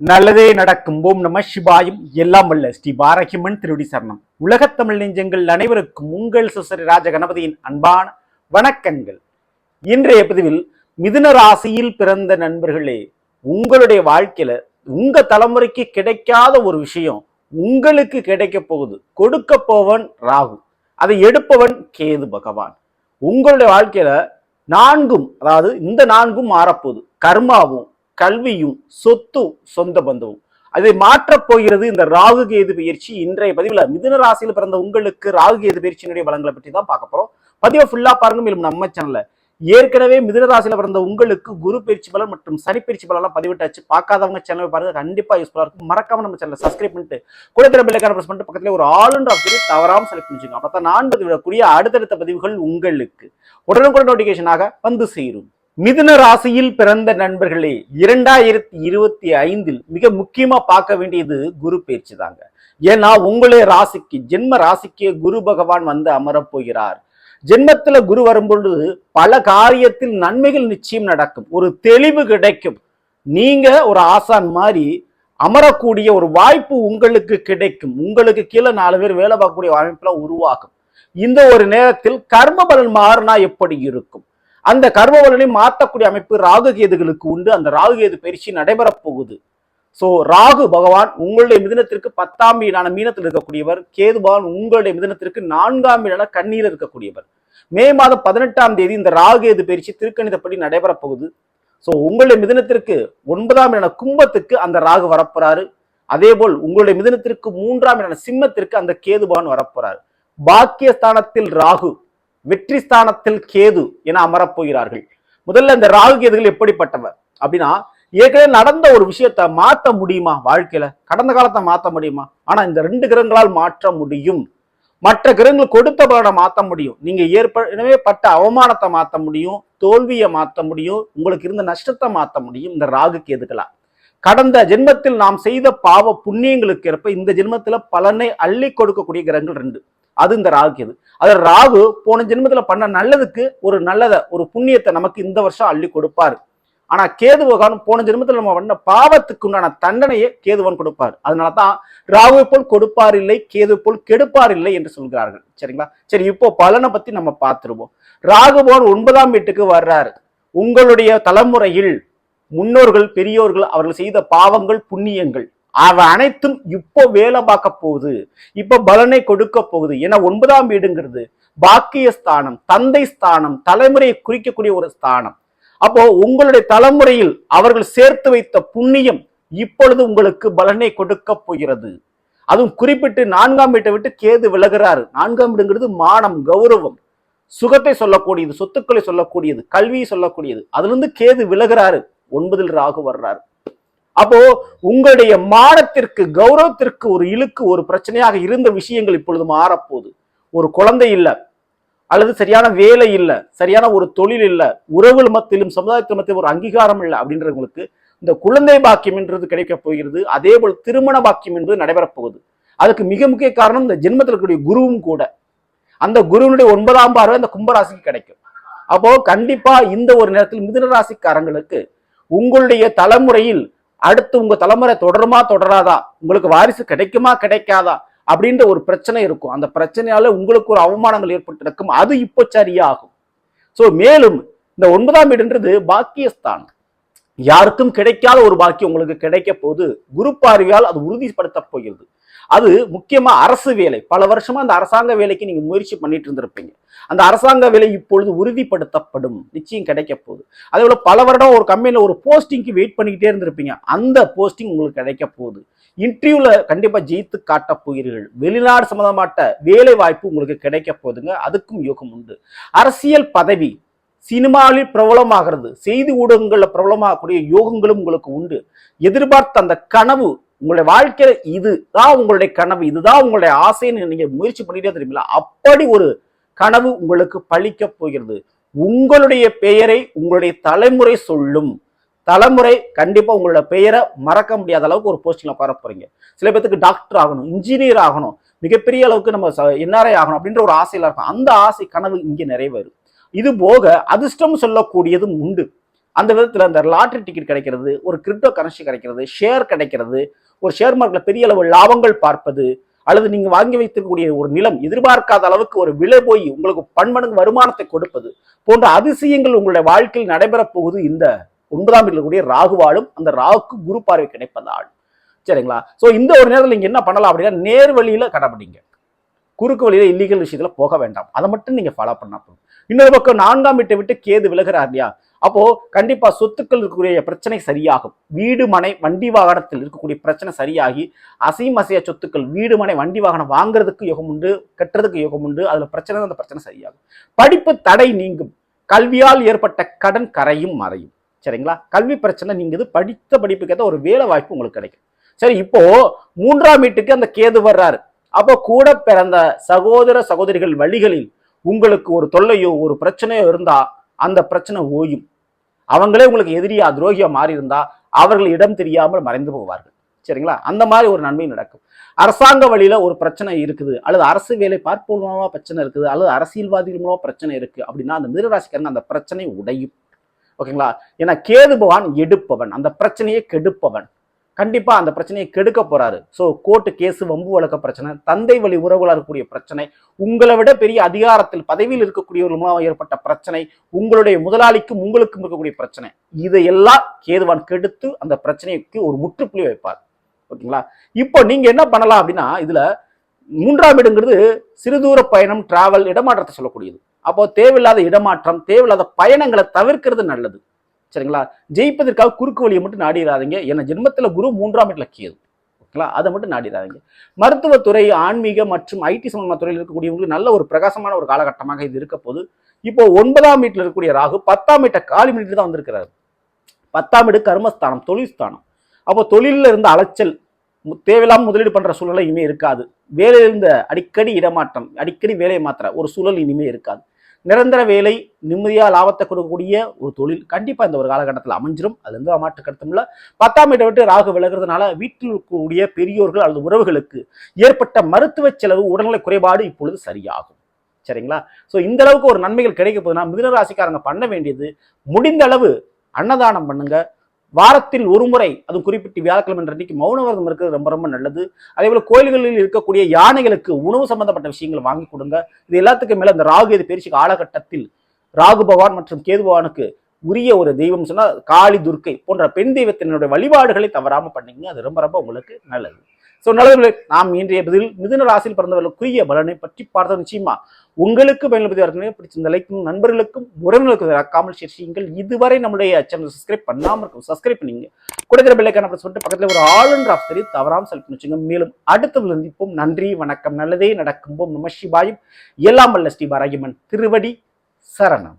நல்லதே நடக்கும். ஓம் நம சிவாயும். எல்லாம் வல்ல. ஸ்ரீ பாரகிமன் திருவடி சரணம். உலகத் தமிழ் நெஞ்சங்கள் அனைவருக்கும் உங்கள் சுசரி ராஜ கணபதியின் அன்பான வணக்கங்கள். இன்றைய பதிவில் மிதுன ராசியில் பிறந்த நண்பர்களே உங்களுடைய வாழ்க்கையில உங்க தலைமுறைக்கு கிடைக்காத ஒரு விஷயம் உங்களுக்கு கிடைக்க போகுது. கொடுக்க போவன் ராகு. அதை எடுப்பவன் கேது பகவான். உங்களுடைய வாழ்க்கையில நான்கும் அதாவது இந்த நான்கும் மாறப்போகுது. கர்மாவும் கல்வியும் சொத்தும் சொந்த பந்தமும். அதை மாற்றப் போகிறது இந்த ராகு கேது பயிற்சி. இன்றைய பதிவில் மிதுன ராசியில் பிறந்த உங்களுக்கு ராகு கேது பயிற்சியினுடைய வளங்களை பற்றி தான் பார்க்க போறோம். பதிவை ஃபுல்லா பாருங்க. மேலும் நம்ம சேனல்ல ஏற்கனவே மிதுன ராசியில பிறந்த உங்களுக்கு குரு பயிற்சி பலன் மற்றும் சனி பயிற்சி பலன்லாம் பதிவிட்டாச்சு. பார்க்காதவங்க சேனலை பாருங்க. கண்டிப்பா யூஸ்ஃபுல்லா இருக்கும். மறக்காம நம்ம சேனலை சப்ஸ்கிரைப் பண்ணிட்டு கூட திற பிள்ளைக்கான பிரஸ் பண்ணிட்டு பக்கத்துல ஒரு ஆளுன்ற ஆப்ஷனை தவறாம செலக்ட் பண்ணிச்சுங்க அப்பதான் நான் பதிவிடக்கூடிய அடுத்தடுத்த பதிவுகள் உங்களுக்கு உடனுக்குடன் நோட்டிபிகேஷனாக வந்து சேரும். மிதுன ராசியில் பிறந்த நண்பர்களே இரண்டாயிரத்தி இருபத்தி ஐந்தில் மிக முக்கியமா பார்க்க வேண்டியது குரு பயிற்சி தாங்க. ஏன்னா உங்களே ராசிக்கு ஜென்ம ராசிக்கு குரு பகவான் வந்து அமரப் போகிறார் ஜென்மத்துல குரு வரும்பொழுது பல காரியத்தில் நன்மைகள் நிச்சயம் நடக்கும். ஒரு தெளிவு கிடைக்கும். நீங்க ஒரு ஆசான் மாதிரி அமரக்கூடிய ஒரு வாய்ப்பு உங்களுக்கு கிடைக்கும். உங்களுக்கு கீழே நாலு பேர் வேலை பார்க்கக்கூடிய அமைப்புல உருவாகும். இந்த ஒரு நேரத்தில் கர்ம பலன் மாறினா எப்படி இருக்கும்? அந்த கர்மபலனை மாற்றக்கூடிய அமைப்பு ராகு கேதுகளுக்கு உண்டு. அந்த ராகு கேது பயிற்சி நடைபெறப் போகுது. ஸோ ராகு பகவான் உங்களுடைய மிதனத்திற்கு பத்தாம் வீடான மீனத்தில் இருக்கக்கூடியவர். கேது பகவான் உங்களுடைய மிதனத்திற்கு நான்காம் வீடான கண்ணீர் இருக்கக்கூடியவர். மே மாதம் பதினெட்டாம் தேதி இந்த ராகு கேது பயிற்சி திருக்கணிதப்படி நடைபெறப் போகுது. ஸோ உங்களுடைய மிதனத்திற்கு ஒன்பதாம் வீடான கும்பத்துக்கு அந்த ராகு வரப்போறாரு. அதே போல் உங்களுடைய மிதனத்திற்கு மூன்றாம் வீடான சிம்மத்திற்கு அந்த கேதுபான் வரப்போறாரு. பாக்கியஸ்தானத்தில் ராகு. வெற்றி ஸ்தானத்தில் கேது என அமரப்போகிறார்கள் முதல்ல இந்த ராகு கேதுகள் எப்படிப்பட்டவர்? அப்படின்னா ஏற்கனவே நடந்த ஒரு விஷயத்த மாத்த முடியுமா வாழ்க்கையில? கடந்த காலத்தை மாத்த முடியுமா? ஆனா இந்த ரெண்டு கிரகங்களால் மாற்ற முடியும். மற்ற கிரகங்கள் கொடுத்த பலனை மாத்த முடியும். நீங்க ஏற்கனவே பட்ட அவமானத்தை மாத்த முடியும் தோல்வியை மாத்த முடியும் உங்களுக்கு இருந்த நஷ்டத்தை மாத்த முடியும் இந்த ராகு கேதுகளா கடந்த ஜென்மத்தில் நாம் செய்த பாவ புண்ணியங்களுக்கு ஏற்ப இந்த ஜென்மத்துல பலனை அள்ளி கொடுக்கக்கூடிய கிரகங்கள் ரெண்டு. அது இந்த ராகு கேது அது ராகு போன ஜென்மத்தில் பண்ண நல்லதுக்கு ஒரு நல்லதை ஒரு புண்ணியத்தை நமக்கு இந்த வருஷம் அள்ளி கொடுப்பாரு. ஆனா கேது பகவான் போன ஜென்மத்தில் நம்ம பண்ண பாவத்துக்கு உண்டான தண்டனையை கேதுவன் கொடுப்பார். அதனாலதான் ராகுவை போல் கொடுப்பார் இல்லை கேது போல் கெடுப்பார் இல்லை என்று சொல்கிறார்கள். சரிங்களா? சரி இப்போ பலனை பத்தி நம்ம பார்த்துருவோம். ராகு பகவான் ஒன்பதாம் வீட்டுக்கு வர்றாரு. உங்களுடைய தலைமுறையில் முன்னோர்கள் பெரியோர்கள் அவர்கள் செய்த பாவங்கள் புண்ணியங்கள். அவ அனைத்தும் இப்போ வேலை பார்க்க போகுது. இப்போ பலனை கொடுக்க போகுது. ஏன்னா ஒன்பதாம் வீடுங்கிறது பாக்கிய ஸ்தானம் தந்தை ஸ்தானம் தலைமுறையை குறிக்கக்கூடிய ஒரு ஸ்தானம். அப்போ உங்களுடைய தலைமுறையில் அவர்கள் சேர்த்து வைத்த புண்ணியம் இப்பொழுது உங்களுக்கு பலனை கொடுக்க போகிறது. அதுவும் குறிப்பிட்டு நான்காம் வீட்டை விட்டு கேது விலகிறாரு. நான்காம் வீடுங்கிறது மானம் கௌரவம். சுகத்தை சொல்லக்கூடியது சொத்துக்களை சொல்லக்கூடியது கல்வியை சொல்லக்கூடியது. அதுல இருந்து கேது விலகிறாரு. ஒன்பதில் ராகு வர்றாரு. அப்போ உங்களுடைய மானத்திற்கு கௌரவத்திற்கு ஒரு இழுக்கு ஒரு பிரச்சனையாக இருந்த விஷயங்கள் இப்பொழுது மாறப்போகுது ஒரு குழந்தை இல்லை அல்லது சரியான வேலை இல்லை சரியான ஒரு தொழில் இல்லை உறவுகள் மத்தியிலும் சமுதாயத்து மத்தியிலும் ஒரு அங்கீகாரம் இல்லை அப்படின்றவங்களுக்கு இந்த குழந்தை பாக்கியம் என்றது கிடைக்கப் போகிறது. அதே போல் திருமண பாக்கியம் என்பது நடைபெறப் போகுது. அதுக்கு மிக முக்கிய காரணம் இந்த ஜென்மத்தில் இருக்கக்கூடிய குருவும் கூட. அந்த குருவினுடைய ஒன்பதாம் பார்வை அந்த கும்பராசிக்கு கிடைக்கும். அப்போ கண்டிப்பா இந்த ஒரு நேரத்தில் மிதுன ராசிக்காரங்களுக்கு உங்களுடைய தலைமுறையில் அடுத்து உங்க தலைமுறை தொடருமா தொடராதா? உங்களுக்கு வாரிசு கிடைக்குமா கிடைக்காதா? அப்படின்ற ஒரு பிரச்சனை இருக்கும். அந்த பிரச்சனையால உங்களுக்கு ஒரு அவமானங்கள் ஏற்பட்டு இருக்கும் அது இப்போ சரியாகும். சோ மேலும் இந்த ஒன்பதாம் வீடுன்றது பாக்கியஸ்தான் யாருக்கும் கிடைக்காத ஒரு பாக்கியம் உங்களுக்கு கிடைக்க போது குரு பார்வையால் அது உறுதிப்படுத்த போகிறது. அது முக்கியமா அரசு வேலை. பல வருஷமா அந்த அரசாங்க வேலைக்கு நீங்க முயற்சி பண்ணிட்டு இருந்திருப்பீங்க அந்த அரசாங்க வேலை இப்பொழுது உறுதிப்படுத்தப்படும். நிச்சயம் கிடைக்க போகுது. அதே போல பல வருடம் ஒரு கம்பெனியில் ஒரு போஸ்டிங்க்கு வெயிட் பண்ணிக்கிட்டே இருந்திருப்பீங்க. அந்த போஸ்டிங் உங்களுக்கு கிடைக்க போகுது. இன்டர்வியூல கண்டிப்பா ஜெயித்து காட்ட போகிறீர்கள். வெளிநாடு சம்மந்தமாட்ட வேலை வாய்ப்பு உங்களுக்கு கிடைக்க போகுதுங்க. அதுக்கும் யோகம் உண்டு. அரசியல் பதவி சினிமாவில் பிரபலமாகிறது. செய்தி ஊடகங்களில் பிரபலமாகக்கூடிய யோகங்களும் உங்களுக்கு உண்டு. எதிர்பார்த்த அந்த கனவு உங்களுடைய வாழ்க்கையில இதுதான் உங்களுடைய கனவு இதுதான் உங்களுடைய ஆசைன்னு நீங்க முயற்சி பண்ணிட்டே தெரியுமில்ல? அப்படி ஒரு கனவு உங்களுக்கு பழிக்க போகிறது. உங்களுடைய பெயரை உங்களுடைய தலைமுறை சொல்லும். தலைமுறை கண்டிப்பா உங்களோட பெயரை மறக்க முடியாத அளவுக்கு ஒரு போஸ்டிங்ல உட்கார போறீங்க. சில பேத்துக்கு டாக்டர் ஆகணும் இன்ஜினியர் ஆகணும் மிகப்பெரிய அளவுக்கு நம்ம என்ஆர்ஐ ஆகணும் அப்படின்ற ஒரு ஆசையில இருக்கும். அந்த ஆசை கனவு இங்கே நிறைவேறும். இது போக அதிர்ஷ்டம் சொல்லக்கூடியதும் உண்டு. அந்த விதத்தில் அந்த லாட்ரி டிக்கெட் கிடைக்கிறது ஒரு கிரிப்டோ கரன்சி கிடைக்கிறது ஷேர் கிடைக்கிறது ஒரு ஷேர் மார்க்கில் பெரிய அளவு லாபங்கள் பார்ப்பது அல்லது நீங்கள் வாங்கி வைத்திருக்கக்கூடிய ஒரு நிலம் எதிர்பார்க்காத அளவுக்கு ஒரு விலை போய் உங்களுக்கு பன்மடங்கு வருமானத்தை கொடுப்பது போன்ற அதிசயங்கள் உங்களுடைய வாழ்க்கையில் நடைபெறப் போகுது இந்த ஒன்பதாம் இருக்கக்கூடிய ராகுவாலும் அந்த ராகுக்கு குரு பார்வை கிடைப்பதால் சரிங்களா? ஸோ இந்த ஒரு நேரத்தில் நீங்கள் என்ன பண்ணலாம் அப்படின்னா நேர் வழியில் கடைபிடிங்க. குறுக்கு வழியில் இல்லீகல் விஷயத்தில் போக வேண்டாம். அதை மட்டும் நீங்கள் ஃபாலோ பண்ணா போதும். இன்னொரு பக்கம் நான்காம் வீட்டை விட்டு கேது விலகிறார் இல்லையா? அப்போ கண்டிப்பா சொத்துக்கள் இருக்கக்கூடிய பிரச்சனை சரியாகும். வீடு மனை வண்டி வாகனத்தில் இருக்கக்கூடிய பிரச்சனை சரியாகி அசையும் அசைய சொத்துக்கள் வீடு மனை வண்டி வாகனம் வாங்குறதுக்கு யோகம் உண்டு கட்டுறதுக்கு யோகம் உண்டு அதுல பிரச்சனை அந்த பிரச்சனை சரியாகும். படிப்பு தடை நீங்கும். கல்வியால் ஏற்பட்ட கடன் கரையும் மறையும். சரிங்களா? கல்வி பிரச்சனை நீங்குது. படித்த படிப்புக்கேற்ற ஒரு வேலை வாய்ப்பு உங்களுக்கு கிடைக்கும். சரி இப்போ மூன்றாம் வீட்டுக்கு அந்த கேது வர்றாரு. அப்போ கூட பிறந்த சகோதர சகோதரிகள் வழிகளில் உங்களுக்கு ஒரு தொல்லையோ ஒரு பிரச்சனையோ இருந்தா அந்த பிரச்சனை ஓயும். அவங்களே உங்களுக்கு எதிரியா துரோகியா மாறி இருந்தா அவர்கள் இடம் தெரியாமல் மறைந்து போவார்கள். சரிங்களா? அந்த மாதிரி ஒரு நன்மை நடக்கும். அரசாங்க வழியில ஒரு பிரச்சனை இருக்குது. அல்லது அரசு வேலை பார்ப்போர் மூலமா பிரச்சனை இருக்குது. அல்லது அரசியல்வாதிகள் மூலமா பிரச்சனை இருக்கு அப்படின்னா அந்த மிருகராசிக்காரங்க அந்த பிரச்சனை உடையும். ஓகேங்களா? ஏன்னா கேது பகவான் எடுப்பவன். அந்த பிரச்சனையை கெடுப்பவன். கண்டிப்பாக அந்த பிரச்சனையை கெடுக்க போகிறாரு ஸோ கோர்ட்டு கேஸ் வம்பு வழக்க பிரச்சனை தந்தை வழி உறவுகளாக இருக்கக்கூடிய பிரச்சனை உங்களை விட பெரிய அதிகாரத்தில் பதவியில் இருக்கக்கூடியவர்கள் மூலம் ஏற்பட்ட பிரச்சனை உங்களுடைய முதலாளிக்கும் உங்களுக்கும் இருக்கக்கூடிய பிரச்சனை இதையெல்லாம் கேதுவான் கெடுத்து அந்த பிரச்சனைக்கு ஒரு முற்றுப்புள்ளி வைப்பார். ஓகேங்களா? இப்போ நீங்கள் என்ன பண்ணலாம் அப்படின்னா இதில் மூன்றாம் இடங்கிறது சிறுதூர பயணம் டிராவல் இடமாற்றத்தை சொல்லக்கூடியது. அப்போ தேவையில்லாத இடமாற்றம் தேவையில்லாத பயணங்களை தவிர்க்கிறது நல்லது. சரிங்களா? ஜெயிப்பதற்காக குறுக்கு வழியை மட்டும் நாடிடாதீங்க ஏன்னா ஜென்மத்தில் குரு மூன்றாம் வீட்டுல கேது ஓகேங்களா? அதை மட்டும் நாடிடாதீங்க மருத்துவத்துறை ஆன்மீக மற்றும் ஐடி சம்பந்தமான துறையில் இருக்கக்கூடியவங்களுக்கு நல்ல ஒரு பிரகாசமான ஒரு காலகட்டமாக இது இருக்க போது இப்போ ஒன்பதாம் வீட்டில் இருக்கக்கூடிய ராகு பத்தாம் வீட்டை காலி மீட்டு தான் வந்திருக்கிறாரு. பத்தாம் வீடு கர்மஸ்தானம் தொழில்ஸ்தானம். அப்போ தொழிலில் இருந்த அலைச்சல் மு- முதலீடு பண்ணுற சூழலை இனிமே இருக்காது. வேலையில இருந்த அடிக்கடி இடமாற்றம் அடிக்கடி வேலையை மாற்ற ஒரு சூழல் இனிமேல் இருக்காது. நிரந்தர வேலை நிம்மதியாக லாபத்தை கொடுக்கக்கூடிய ஒரு தொழில் கண்டிப்பாக இந்த ஒரு காலகட்டத்தில் அமைஞ்சிரும். அது எந்த மாற்று கருத்தும் பத்தாம் வீட்டை விட்டு ராகு விலகிறதுனால வீட்டில் இருக்கக்கூடிய பெரியோர்கள் அல்லது உறவுகளுக்கு ஏற்பட்ட மருத்துவ செலவு உடல்நிலை குறைபாடு இப்பொழுது சரியாகும். சரிங்களா? ஸோ இந்த அளவுக்கு ஒரு நன்மைகள் கிடைக்க போதுன்னா மிதனராசிக்காரங்க பண்ண வேண்டியது முடிந்த அளவு அன்னதானம் பண்ணுங்கள் வாரத்தில் ஒரு முறை அது குறிப்பிட்டு வியாழக்கிழமை அன்றைக்கு மௌன விரதம் இருக்கிறது ரொம்ப ரொம்ப நல்லது. அதே போல கோயில்களில் இருக்கக்கூடிய யானைகளுக்கு உணவு சம்பந்தப்பட்ட விஷயங்களை வாங்கி கொடுங்க. இது எல்லாத்துக்கும் மேல இந்த ராகு இது பெருசு காலகட்டத்தில் ராகு பகவான் மற்றும் கேது பகவானுக்கு உரிய ஒரு தெய்வம் சொன்னால் காளி துர்க்கை போன்ற பெண் தெய்வத்தினுடைய வழிபாடுகளை தவறாமல் பண்ணீங்க அது ரொம்ப ரொம்ப உங்களுக்கு நல்லது. ஸோ நல்லவர்களே நாம் இன்றைய பதில் மிதுன ராசியில் பிறந்தவர்களுக்குரிய பலனை பற்றி பார்த்த நிச்சயமா உங்களுக்கு பயனுள்ள பிடிச்ச பிடிச்சிருந்த லைக்கும் நண்பர்களுக்கும் உறவினர்களுக்கும் அக்காமல் ஷேர் செய்யுங்கள். இதுவரை நம்முடைய சேனல் சப்ஸ்கிரைப் பண்ணாமல் இருக்கும் சப்ஸ்கிரைப் பண்ணீங்க. கொடுக்கிற பிள்ளைக்கான அப்படி சொல்லிட்டு பக்கத்தில் ஒரு ஆல் அண்ட் ஆஃப் தெரிய தவறாமல் செலக்ட் வச்சுங்க. மேலும் அடுத்த சந்திப்போம். நன்றி வணக்கம். நல்லதே நடக்கும்போம் நம சிவாயும். எல்லாம் வல்ல ஸ்ரீ பாராகிமன் திருவடி சரணம்.